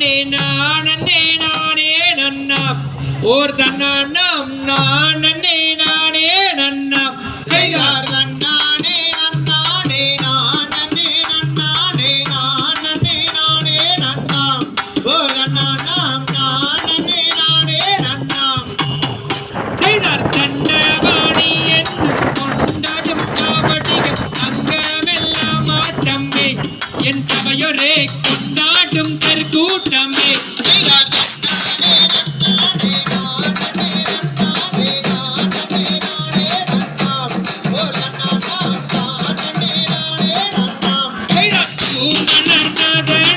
நன்னே நான் நன்னே நானே நன்னா ஓர் தன்னா நம் நான் நன்னே Father.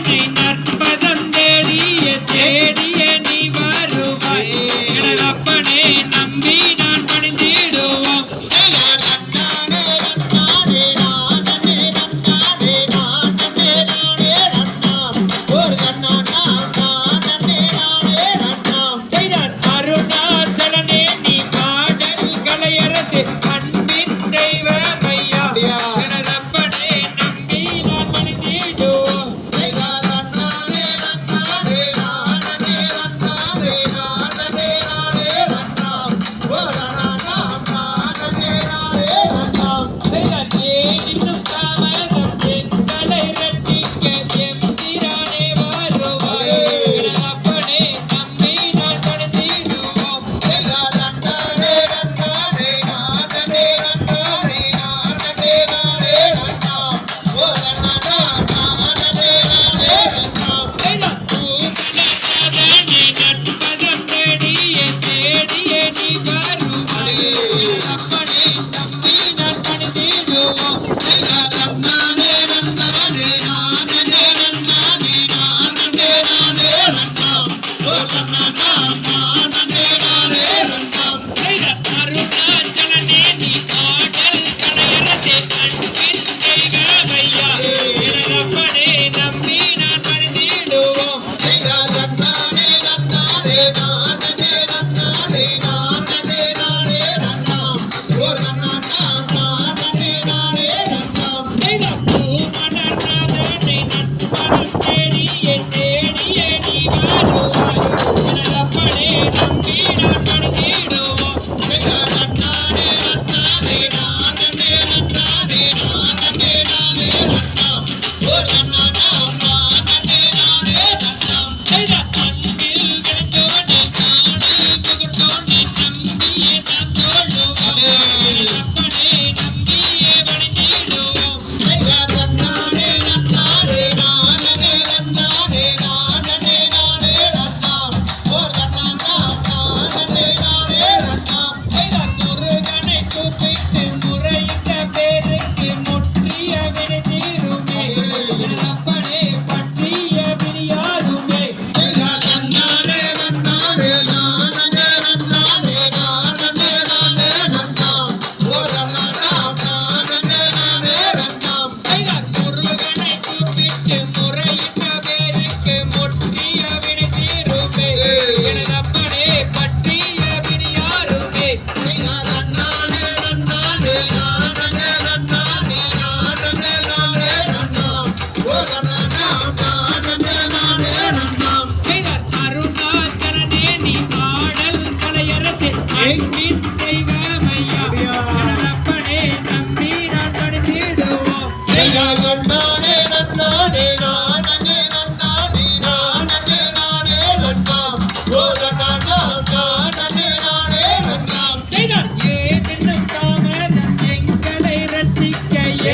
Get it.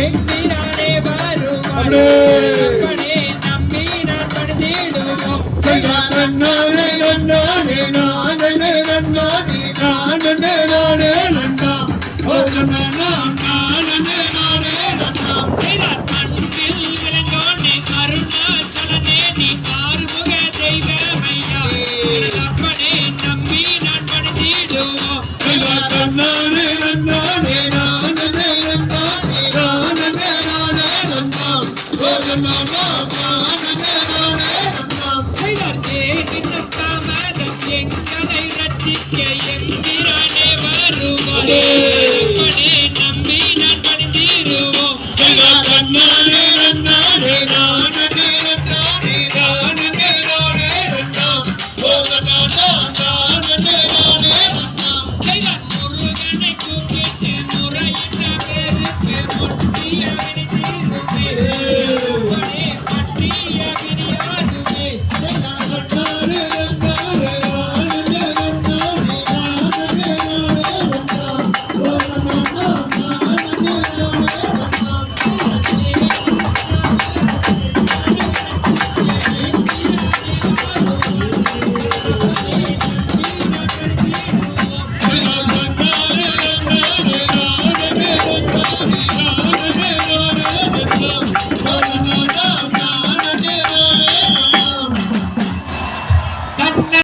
வெற்றினானே வருவானே நம்பி நான் பணிதிடுவோம் நன்னானே நன்னானே நானே நன்னானே நானே நானே நன்னா ஒரு நன்னா நானே நானே நன்னா மண்ணில் இறங்கோனே கருணாச்சலனே நீ ஆறுமுக தெய்வமையா